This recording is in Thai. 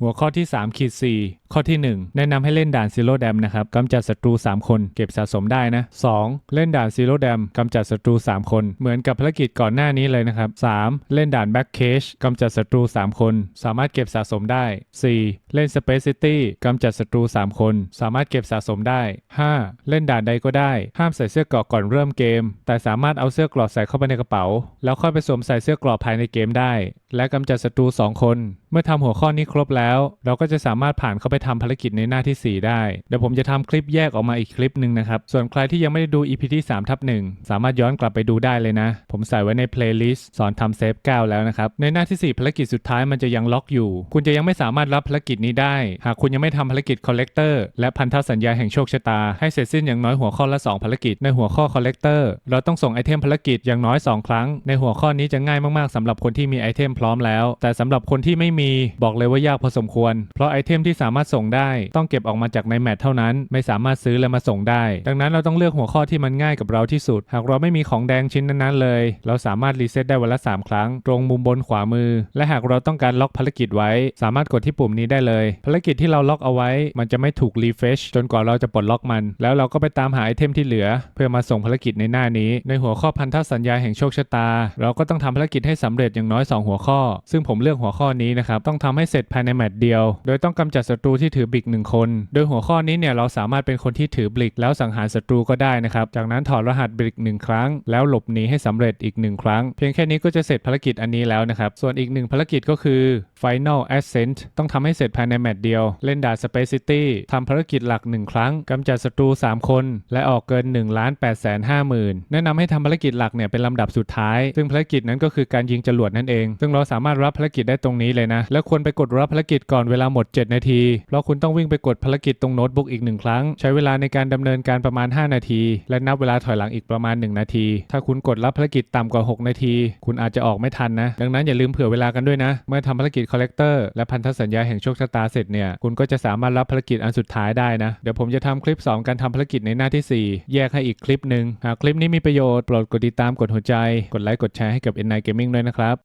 หัวข้อที่3ขีด4ข้อที่ 1 แนะนำให้เล่นด่านซีโร่แดมนะครับกำจัดศัตรู 3 คนเก็บสะสมได้นะ 2. เล่นด่านซีโร่แดมกำจัดศัตรู 3 คน เหมือนกับภารกิจก่อนหน้านี้เลยนะครับ 3. เล่นด่านแบ็กเคชกำจัดศัตรู 3 คน สามารถเก็บสะสมได้ 4. เล่นสเปซซิตี้กำจัดศัตรู 3 คน สามารถเก็บสะสมได้ 5. เล่นด่านใดก็ได้ ห้ามใส่เสื้อกราะก่อนเริ่มเกม แต่สามารถเอาเสื้อกราะใส่เข้าไปในกระเป๋า แล้วค่อยไปสวมใส่เสื้อกราะภายในเกมได้ และกำจัดศัตรู 2 คน เมื่อทำหัวข้อนี้ครบแล้ว เราก็จะสามารถผ่านเข้าไปทำภารกิจในหน้าที่ 4 ได้ เดี๋ยวผมจะทำคลิปแยกออกมาอีกคลิปหนึ่งนะครับ ส่วนใครที่ยังไม่ได้ดู EP ที่3ทับ1สามารถย้อนกลับไปดูได้เลยนะ ผมใส่ไว้ในเพลย์ลิสต์สอนทำเซฟ9แล้วนะครับ ในหน้าที่ 4 ภารกิจสุดท้ายมันจะยังล็อกอยู่ คุณจะยังไม่สามารถรับภารกิจนี้ได้ หากคุณยังไม่ทำภารกิจ Collector และพันธสัญญาแห่งโชคชะตา ให้เสร็จสิ้นอย่างน้อยหัวข้อละ 2 ภารกิจ ในหัวข้อ Collector เราต้องส่งไอเทมภารกิจอย่างน้อย 2 ครั้ง ในหัวข้อนี้จะง่ายมากๆสำหรับคนที่มีไอเทมพร้อมแล้ว แต่สำหรับคนที่ไม่มีบอกเลยว่ายากพอสมควร เพราะไอเทมที่สามารถส่งได้ ต้องเก็บออกมาจากในแมทเท่านั้น ไม่สามารถซื้อและมาส่งได้ ดังนั้นเราต้องเลือกหัวข้อที่มันง่ายกับเราที่สุด หากเราไม่มีของแดงชิ้นนั้นๆเลย เราสามารถรีเซ็ตได้วันละ 3 ครั้ง ตรงมุมบนขวามือ และหากเราต้องการล็อกภารกิจไว้ สามารถกดที่ปุ่มนี้ได้เลย ภารกิจที่เราล็อกเอาไว้ มันจะไม่ถูกรีเฟชจนกว่าเราจะปลดล็อกมัน แล้วเราก็ไปตามหาไอเทมที่เหลือ เพื่อมาส่งภารกิจในหน้านี้ ในหัวข้อพันธสัญญาแห่งโชคชะตา เราก็ต้องทำภารกิจให้สำเร็จอย่างน้อย 2 หัวข้อ ซึ่งผมเลือกหัวข้อนี้นะครับต้องทำให้เสร็จภายในแมตช์เดียว โดยต้องกำจัดศัตรูที่ถือบลิกหนึ่งคน โดยหัวข้อนี้เนี่ยเราสามารถเป็นคนที่ถือบลิกแล้วสังหารศัตรูก็ได้นะครับ จากนั้นถอดรหัสบลิกหนึ่งครั้ง แล้วหลบหนีให้สำเร็จอีกหนึ่งครั้ง เพียงแค่นี้ก็จะเสร็จภารกิจอันนี้แล้วนะครับ ส่วนอีกหนึ่งภารกิจก็คือ Final Ascent ต้องทำให้เสร็จภายในแมตช์เดียว เล่นด่าน Space City ทำภารกิจหลัก 1 ครั้งกำจัดศัตรู 3 คน และออกเกิน1ล้าน8 5 0 0 0 0 แนะนำให้ทำภารกิจหลักเนี่ยเป็นลำดับสุดท้าย ซึ่งภารกิจนั้นก็คือการยิงจรวดนั่นเอง ซึ่งเราสามารถรับภารกิจได้ตรงนี้เลยนะ และควรไปกดรับภารกิจก่อนเวลาหมด 7 นาทีเพราะคุณต้องวิ่งไปกดภารกิจตรงโน้ตบุ๊กอีกหนึ่งครั้ง ใช้เวลาในการดำเนินการประมาณ 5 นาที และนับเวลาถอยหลังอีกประมาณ 1 นาที ถ้าคุณกดรับภารกิจต่ำกว่า 6 นาที คุณอาจจะออกไม่ทันนะ ดังนั้นอย่าลืมเผื่อเวลากันด้วยนะ เมื่อทำภารกิจ Collector และพันธสัญญาแห่งโชคชะตาเสร็จเนี่ยคุณก็จะสามารถรับภารกิจอันสุดท้ายได้นะเดี๋ยวผมจะทำคลิปสอนการทำภารกิจในหน้าที่ 4 แยกให้อีกคลิปหนึ่งหากคลิปนี้มีประโยชน์โปรดกดติดตามกดหัวใจ กดไลค์กดแชร์ให้กับ N9 Gaming ด้วยนะครับ